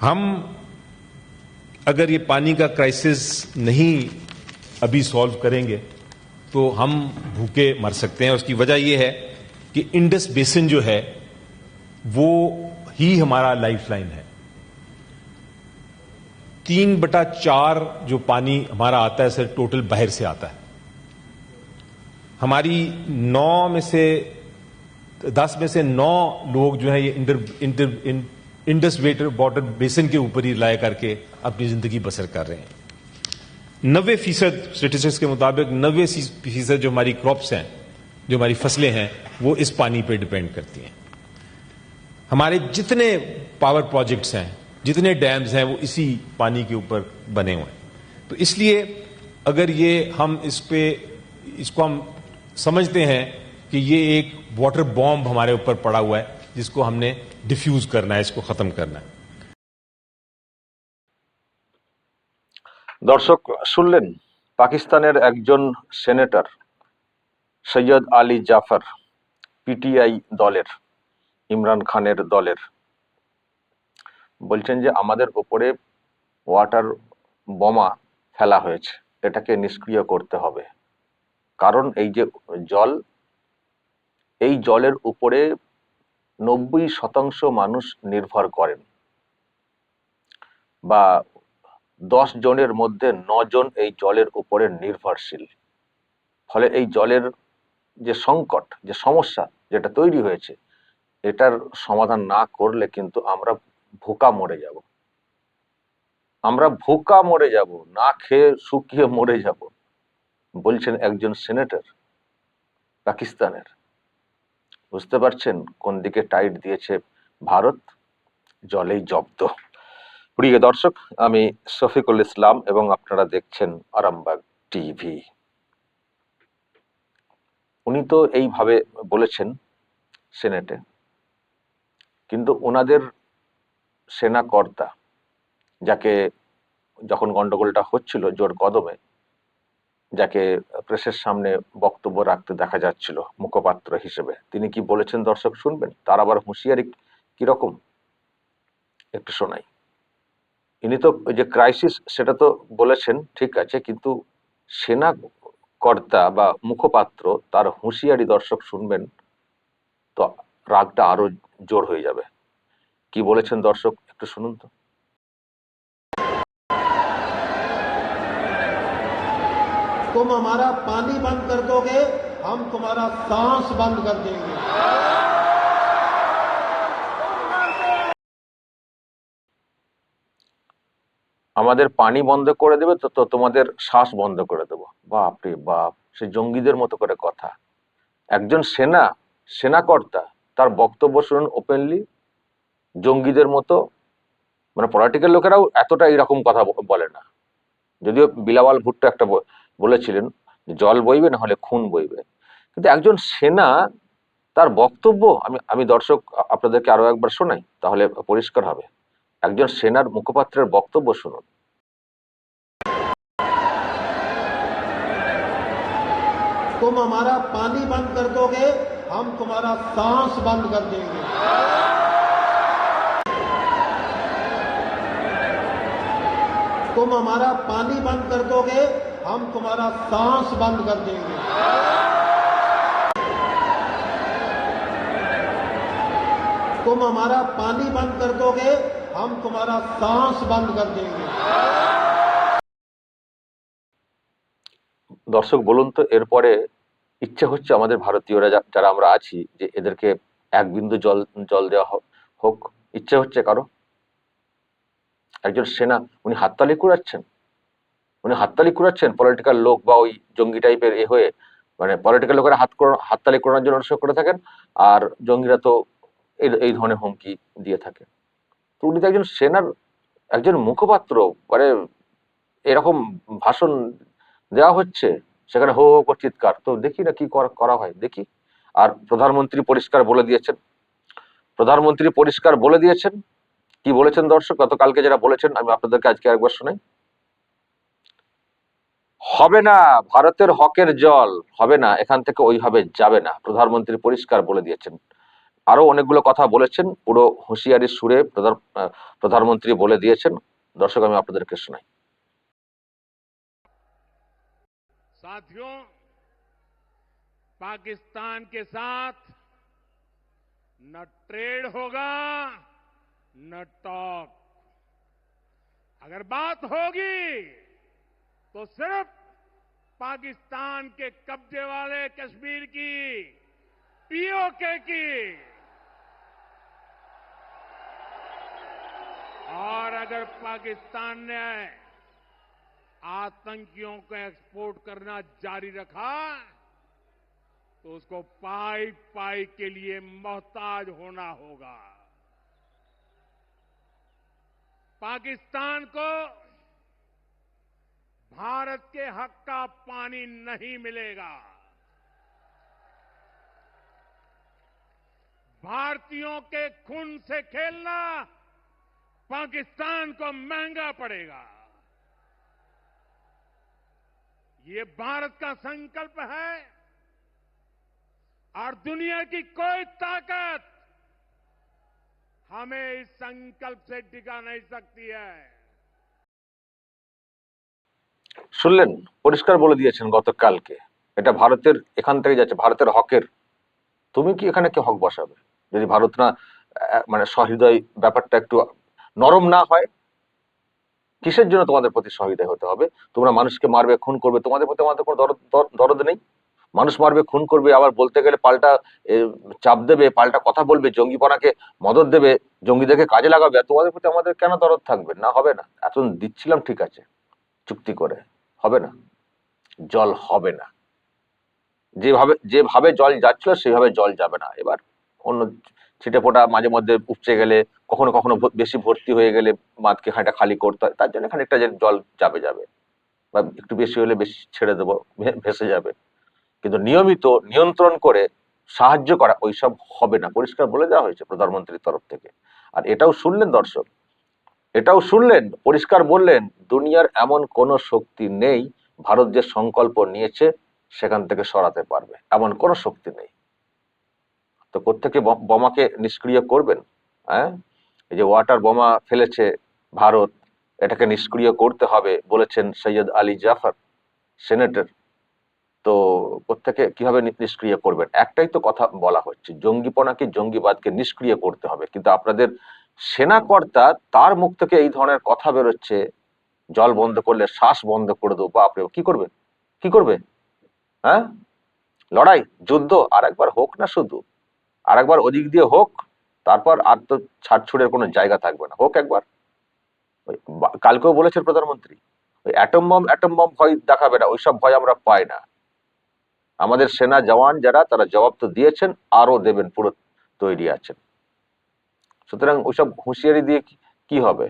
हम अगर ये पानी का क्राइसिस नहीं अभी सॉल्व करेंगे तो हम भूखे मर सकते हैं। उसकी वजह यह है कि इंडस बेसिन जो है वो ही हमारा लाइफलाइन है। तीन बटा चार जो पानी हमारा आता है सर टोटल बाहर से आता है। हमारी नौ में से दस में से नौ लोग जो है ये inter, inter, in, Indus water water basin के ऊपर ही रिलाय करके अपनी ज़िंदगी बसर कर रहे हैं। नब्बे फ़ीसद स्टेटिस्टिक्स के मुताबिक नब्बे फ़ीसद जो हमारी क्रॉप्स हैं, जो हमारी फ़सलें हैं, वो इस पानी पर डिपेंड करती हैं। हमारे जितने पावर प्रोजेक्ट्स हैं, जितने डैम्स हैं, वो इसी पानी के ऊपर बने हुए हैं। तो इसलिए अगर ये हम इस पे, इसको हम समझते हैं कि ये एक वाटर बॉम्ब हमारे ऊपर पड़ा हुआ है जिसको हमने डिफ्यूज करना है इसको खत्म करना है দর্শক শুনলেন পাকিস্তানের একজন সেনেটর সৈয়দ আলী জাফর পিটিআই দলের ইমরান খানের দলের বলছেন যে আমাদের ওপরে ওয়াটার বোমা ফেলা হয়েছে এটাকে নিষ্ক্রিয় করতে হবে কারণ এই যে জল এই জলের উপরে নব্বই শতাংশ মানুষ নির্ভর করেন বা দশ জনের মধ্যে জন এই জলের উপরে নির্ভরশীল। ফলে এই জলের যে সংকট, যে সমস্যা যেটা তৈরি হয়েছে, এটার সমাধান না করলে কিন্তু আমরা ভোকা মরে যাব। আমরা ভোকা মরে যাব, না খেয়ে শুকিয়ে মরে যাব, বলছেন একজন সেনেটর, পাকিস্তানের। বুঝতে পারছেন কোন দিকে টাইট দিয়েছে ভারত? জলেই জব্দ। প্রিয় দর্শক, আমি শফিকুল ইসলাম এবং আপনারা দেখছেন আরামবাগ টিভি। উনি তো এইভাবে বলেছেন সেনেটে। কিন্তু ওনাদের সেনা কর্তা যাকে যখন গন্ডগোলটা হচ্ছিল জোর কদমে যাকে প্রেসের সামনে বক্তব্য রাখতে দেখা যাচ্ছিল মুখপাত্র হিসেবে। তিনি কি বলেছেন দর্শক শুনবেন? তার আবার হুঁশিয়ারি কীরকম একটু শোনাই। ইনি তো যে ক্রাইসিস সেটা তো বলেছেন, ঠিক আছে, কিন্তু সেনা কর্তা বা মুখপাত্র তার হুঁশিয়ারি দর্শক শুনবেন তো রাগটা আরও জোর হয়ে যাবে। কি বলেছেন দর্শক? একটু শুনুন তো। तुम हमारा पानी बंद कर दोगे हम तुम्हारा सांस बंद कर देंगे আমাদের পানি বন্ধ করে দেবে তো তো তোমাদের শ্বাস বন্ধ করে দেবো বাপ রে বাপ সে জঙ্গিদের মতো করে কথা একজন সেনা সেনাকর্তা তার বক্তব্য শুনুন ওপেনলি জঙ্গিদের মতো মানে পলিটিক্যাল লোকেরাও এতটা এরকম কথা ব- বলে না যদিও বিলাওয়াল ভুট্টো একটা ব- বলেছিলেন যে জল বইবে না হলে খুন বইবে কিন্তু একজন সেনা তার বক্তব্য আমি আমি দর্শক আ- আপনাদেরকে আরো একবার শোনাই তাহলে পরিষ্কার হবে একজন সেনার মুখপাত্রের বক্তব্য শুনুন तुम हमारा पानी बंद कर दोगे हम तुम्हारा सांस बंद कर देंगे तुम हमारा पानी बंद कर दोगे हम तुम्हारा सांस बंद कर देंगे तुम हमारा पानी बंद कर दोगे हम तुम्हारा सांस बंद कर देंगे দর্শক বলুন তো এরপরে ইচ্ছে হচ্ছে আমাদের ভারতীয়রা যা- যারা আমরা আছি যে এদেরকে এক বিন্দু জল জল দেওয়া হোক- হোক ইচ্ছে হচ্ছে কারো একজন সেনা উনি হাততালি কুড়াচ্ছেন উনি হাততালি কুড়াচ্ছেন পলিটিক্যাল লোক বা ওই জঙ্গি টাইপের এ হয়ে। মানে পলিটিক্যাল লোকেরা হাত হাততালি করানোর জন্য অনেক করে থাকেন। আর জঙ্গিরা তো এই ধরনের হুমকি দিয়ে থাকে। তো উনি তো একজন সেনার, একজন মুখপাত্র মানে এরকম ভাষণ দেওয়া হচ্ছে, সেখানে হো হো করে চিৎকার। তো দেখি না কি করা- করা হয়। দেখি। আর প্রধানমন্ত্রী পরিষ্কার বলে দিয়েছেন। প্রধানমন্ত্রী পরিষ্কার বলে দিয়েছেন। কি বলেছেন দর্শক? গতকালকে যারা বলেছেন, আমি আপনাদেরকে আজকে একবার শোনাই। হবে না ভারতের হকের জল হবে না এখান থেকে ওইভাবে যাবে না প্রধানমন্ত্রী পরিষ্কার বলে দিয়েছেন আরো অনেকগুলো কথা বলেছেন পুরো হুঁশিয়ারির সুরে প্রধান আহ, প্রধানমন্ত্রী বলে দিয়েছেন দর্শক আমি আপনাদেরকে শোনাই साथियों पाकिस्तान के साथ न ट्रेड होगा न टॉक अगर बात होगी तो सिर्फ़ पाकिस्तान के कब्जे वाले कश्मीर की पीओके की। और अगर पाकिस्तान ने आतंकियों को एक्सपोर्ट करना जारी रखा तो उसको पाई पाई के लिए मोहताज होना होगा। पाकिस्तान को भारत के हक का पानी नहीं मिलेगा। भारतीयों के खून से खेलना पाकिस्तान को महँगा पड़ेगा। ये भारत का संकल्प है और दुनिया की कोई ताकत हमें इस संकल्प से टिका नहीं सकती है। শুনলেন? পরিষ্কার বলে দিয়েছেন গতকালকে। এটা ভারতের, এখান থেকে যাচ্ছে, ভারতের হকের। তুমি কি এখানে কি হক বসাবে? যদি ভারত না মানে সহৃদয় ব্যাপারটা একটু নরম না হয়, কিসের জন্য তোমাদের প্রতি সহৃদয় হতে হবে? তোমরা মানুষকে মারবে, খুন করবে, তোমাদের প্রতি আমাদের কোনো দরদ নেই? মানুষ মারবে, খুন করবে, আবার বলতে গেলে পাল্টা চাপ দেবে, পাল্টা কথা বলবে, জঙ্গিপনাকে মদত দেবে, জঙ্গিদেরকে কাজে লাগাবে তোমাদের প্রতি আমাদের কেন দরদ থাকবে? না হবে না। এতদিন দিচ্ছিলাম ঠিক আছে। চুক্তি করে। হবে না। জল হবে না। যেভাবে যেভাবে জল যাচ্ছিল, সেভাবে জল যাবে না। এবার অন্য ছিটে ফোটা মাঝে মধ্যে উপচে গেলে, কখনো কখনো বেশি ভর্তি হয়ে গেলে বাঁধকে খানিকটা খালি করতে হয়। তার জন্য খানিকটা জল যাবে যাবে। বা একটু বেশি হলে বেশি ছেড়ে দেবো ভেসে যাবে। কিন্তু নিয়মিত নিয়ন্ত্রণ করে সাহায্য করা ওইসব হবে না। পরিষ্কার বলে দেওয়া হয়েছে প্রধানমন্ত্রীর তরফ থেকে। আর এটাও শুনলেন দর্শক এটাও শুনলেন, পরিষ্কার বললেন, দুনিয়ার এমন কোনো শক্তি নেই, ভারত যে সংকল্প নিয়েছে, সেখান থেকে সরাতে পারবে। এমন কোনো শক্তি নেই। তো কোত্থেকে ব- বোমাকে নিষ্ক্রিয় করবেন? হ্যাঁ? এই যে ওয়াটার বোমা ফেলেছে ভারত, এটাকে নিষ্ক্রিয় করতে হবে বলেছেন সৈয়দ আলী জাফর, সেনেটর। তো কোত্থেকে কীভাবে নিষ্ক্রিয় করবেন? একটাই তো কথা বলা হচ্ছে জঙ্গিপনাকে জঙ্গিবাদকে নিষ্ক্রিয় করতে হবে? কিন্তু আপনাদের সেনাকর্তা তার মুখ থেকে এই ধরনের কথা বেরোচ্ছে, জল বন্ধ করলে শ্বাস বন্ধ করে দেবো বাপরে কি করবে? কি করবে? হ্যাঁ? লড়াই, যুদ্ধ আর একবার হোক না শুধু আর একবার ওদিক দিয়ে হোক, তারপর আর তো ছাড়ছুড়ের কোনো জায়গা থাকবে না, হোক একবার। কালকেও বলেছেন প্রধানমন্ত্রী, ওই অ্যাটম বম অ্যাটম বম ভয় দেখাবে না, ওইসব ভয় আমরা পাই না। আমাদের সেনা জওয়ান যারা, তারা জবাব তো দিয়েছেন আরও দেবেন, পুরো তৈরি আছেন। সুতরাং ওইসব হুঁশিয়ারি দিয়ে কি- হবে?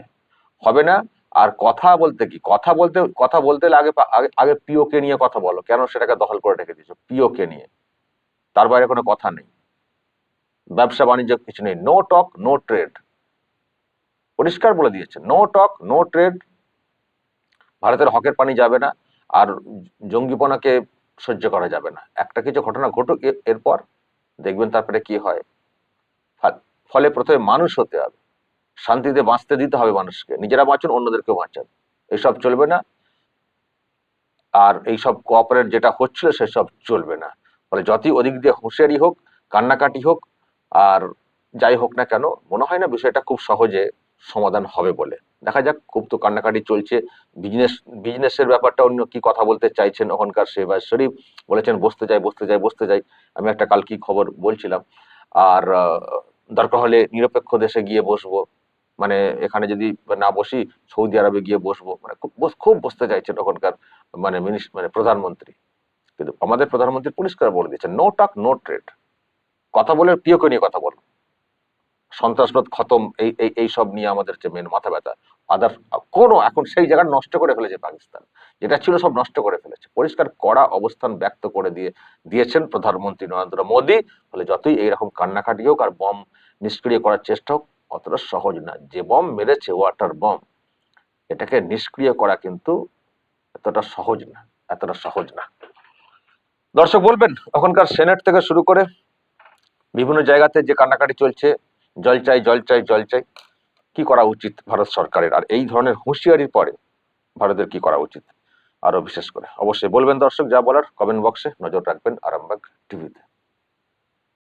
হবে না? আর কথা বলতে কি? কথা বলতে কথা বলতে আগে আগে- পিওকে নিয়ে কথা বলো। কেন সেটাকে দখল করে রেখে দিয়েছ? পিওকে নিয়ে। তার বাইরে কোনো কথা নেই। ব্যবসা, বাণিজ্য কিছু নেই। নো টক নো ট্রেড পরিষ্কার বলে দিয়েছে। নো টক নো ট্রেড ভারতের হকের পানি যাবে না। আর জঙ্গিপনাকে সহ্য করা যাবে না। একটা কিছু ঘটনা ঘটুক এরপর দেখবেন তারপরে কি হয়। ফলে প্রথমে মানুষ হতে হবে। শান্তিতে বাঁচতে দিতে হবে মানুষকে। নিজেরা বাঁচুন, অন্যদেরকেও বাঁচান। এসব চলবে না। আর এইসব কোঅপারেট যেটা হচ্ছিল সেসব চলবে না। ফলে যতই ওদিক দিয়ে হুঁশিয়ারি হোক, কান্নাকাটি হোক, আর যাই হোক না কেন, মনে হয় না বিষয়টা খুব সহজে সমাধান হবে বলে। দেখা যাক, খুব তো কান্নাকাটি চলছে। বিজনেস বিজনেসের ব্যাপারটা অন্য কি কথা বলতে চাইছেন ওখানকার শেহবাজ শরীফ? বলেছেন, বসতে যাই বসতে যাই বসতে যাই আমি একটা কাল কি খবর বলছিলাম। আর দরকার হলে নিরপেক্ষ দেশে গিয়ে বসবো। মানে এখানে যদি না বসি, সৌদি আরবে গিয়ে বসবো। মানে খুব বস- খুব বসতে চাইছে তখনকার মানে মানে প্রধানমন্ত্রী। কিন্তু আমাদের প্রধানমন্ত্রী পরিষ্কার বলে দিয়েছে নো টাক নো ট্রেড কথা বলে প্রিয়কে নিয়ে কথা বলো। সন্ত্রাসবাদ খতম, এই এই সব নিয়ে আমাদের যে মেন মাথা ব্যথা। আদার কোনো, এখন সেই জায়গা নষ্ট করে ফেলেছে পাকিস্তান। যেটা ছিল সব নষ্ট করে ফেলেছে। পরিষ্কার, কড়া অবস্থান ব্যক্ত করে দিয়ে, দিয়েছেন প্রধানমন্ত্রী নরেন্দ্র মোদী। ফলে যতই এইরকম কান্নাকাটি হোক আর বম নিষ্ক্রিয় করার চেষ্টা হোক, অতটা সহজ না। যে বম মেরেছে ওয়াটার বম এটাকে নিষ্ক্রিয় করা কিন্তু এতটা সহজ না, এতটা সহজ না। দর্শক, বলবেন, ওখানকার সেনেট থেকে শুরু করে বিভিন্ন জায়গাতে যে কান্নাকাটি চলছে জল চাই জল চাই জল চাই। কি করা উচিত ভারত সরকারের? আর এই ধরনের হুঁশিয়ারির পরে ভারতের কি করা উচিত? আরও বিশেষ করে। অবশ্যই বলবেন দর্শক, যা বলার কমেন্ট বক্সে নজর রাখবেন আরামবাগ টিভিতে।